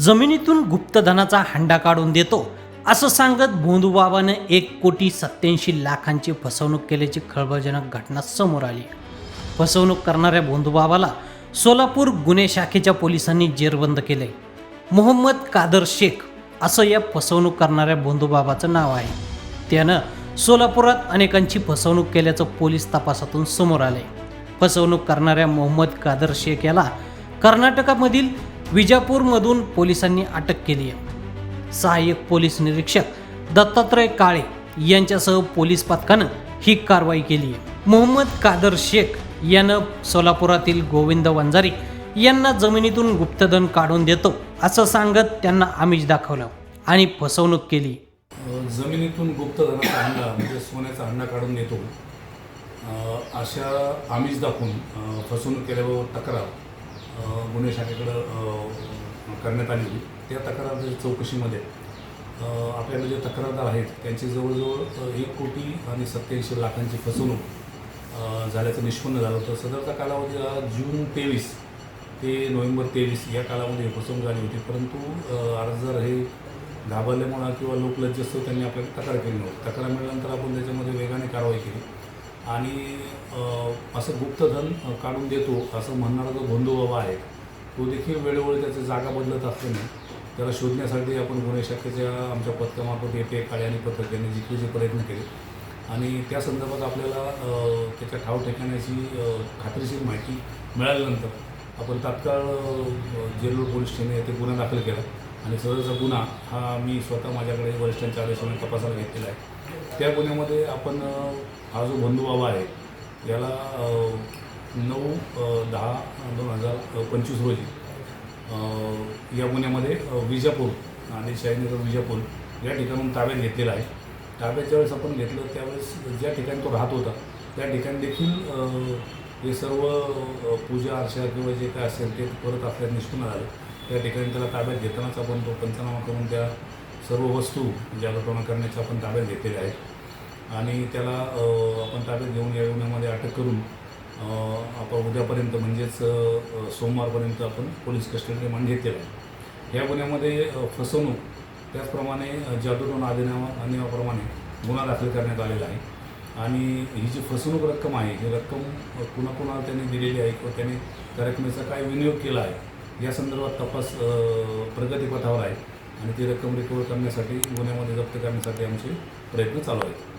जमिनीतून गुप्तधनाचा हंडा काढून देतो असं सांगत भोंदूबाबानं एक कोटी सत्याऐंशी लाखांची फसवणूक केल्याची खळबळजनक घटना समोर आली. फसवणूक करणाऱ्या भोंदूबाबाला सोलापूर गुन्हे शाखेच्या पोलिसांनी जेरबंद केले मोहम्मद कादर शेख असं या फसवणूक करणाऱ्या भोंदूबाबाचं नाव आहे. त्यानं सोलापुरात अनेकांची फसवणूक केल्याचं पोलीस तपासातून समोर आले फसवणूक करणाऱ्या मोहम्मद कादर शेख याला कर्नाटकामधील विजापूरमधून पोलिसांनी अटक केली आहे. सहाय्यक पोलीस निरीक्षक दत्तात्रय काळे यांच्यासह पोलीस पथकानं ही कारवाई केली आहे. मोहम्मद कादर शेख यानं सोलापुरातील गोविंद वंजारी यांना जमिनीतून गुप्तधन काढून देतो असं सांगत त्यांना आमिष दाखवलं आणि फसवणूक केली. जमिनीतून गुप्तधनाचा हंडा म्हणजे सोन्याचा हंडा काढून देतो अशा आमिष दाखवून फसवणूक केल्याबाबत तक्रार. गुन्हे शाखेकडं करण्यात आली होती. त्या तक्रार चौकशीमध्ये आपल्याला आपल्याकडे जे तक्रारदार आहेत त्यांची जवळजवळ एक कोटी आणि सत्याऐंशी लाखांची फसवणूक झाल्याचं निष्पन्न झालं होतं. सदरचा कालावधी हा जून तेवीस ते नोव्हेंबर तेवीस या कालामध्ये फसवणूक झाली होती. परंतु अर्जदार हे घाबरल्यामुळं किंवा लोकलज्जस्त त्यांनी आपल्याला तक्रार केली नव्हती. तक्रार मिळाल्यानंतर आपण त्याच्यामध्ये वेगाने कारवाई केली. आणि असं गुप्तधन काढून देतो असं म्हणणारा जो बंधुबाबा आहे तो देखील वेळोवेळी त्याची जागा बदलत असल्याने त्याला शोधण्यासाठी आपण गुन्हे शाखेच्या आमच्या पथकामार्फत येते काळे आणि पथक यांनी जिकरीचे प्रयत्न केले. आणि त्या संदर्भात आपल्याला त्याच्या ठाव ठिकाण्याची खात्रीशीर माहिती मिळाल्यानंतर आपण तात्काळ जेलूर पोलीस स्टेशन येथे गुन्हा दाखल केला. आणि सदरचा गुन्हा हा मी स्वतः माझ्याकडे वरिष्ठांच्या आदेशाने तपासायला घेतलेला आहे. त्या गुन्ह्यामध्ये आपण हा जो बंधू बाबा आहे याला नऊ दहा दोन हजार पंचवीस रोजी या गुन्ह्यामध्ये विजापूर आणि शाहीनगर विजापूर या ठिकाणून ताब्यात घेतलेला आहे. ताब्याच्या वेळेस आपण घेतलं त्यावेळेस ज्या ठिकाणी तो राहत होता त्या ठिकाणी देखील हे सर्व पूजा अर्चा किंवा जे काय असेल ते परत आपल्याला निष्पन्न झालं. त्या ठिकाणी त्याला ताब्यात घेतानाच आपण तो पंचनामा करून त्या सर्व वस्तू ज्या घटना करण्याच्या आपण ताब्यात घेतलेल्या आहेत आणि त्याला आपण ताब्यात घेऊन या गुन्ह्यामध्ये अटक करून आपण उद्यापर्यंत म्हणजेच सोमवारपर्यंत आपण पोलीस कस्टडी रिमांड घेतलेला आहे. या गुन्ह्यामध्ये फसवणूक त्याचप्रमाणे जादूटोन जादूटोना अधिनियमा अधिनियमाप्रमाणे गुन्हा दाखल करण्यात आलेला आहे. आणि ही जी फसवणूक रक्कम आहे ही रक्कम कुणाकुणाला त्यांनी दिलेली आहे किंवा त्याने त्या रकमेचा काय विनियोग केला आहे या संदर्भात तपास प्रगतीपथावर आहे आणि ती रक्कम रिकवर करण्यासाठी गुन्ह्यामध्ये जप्त करण्यासाठी आमचे प्रयत्न चालू आहेत.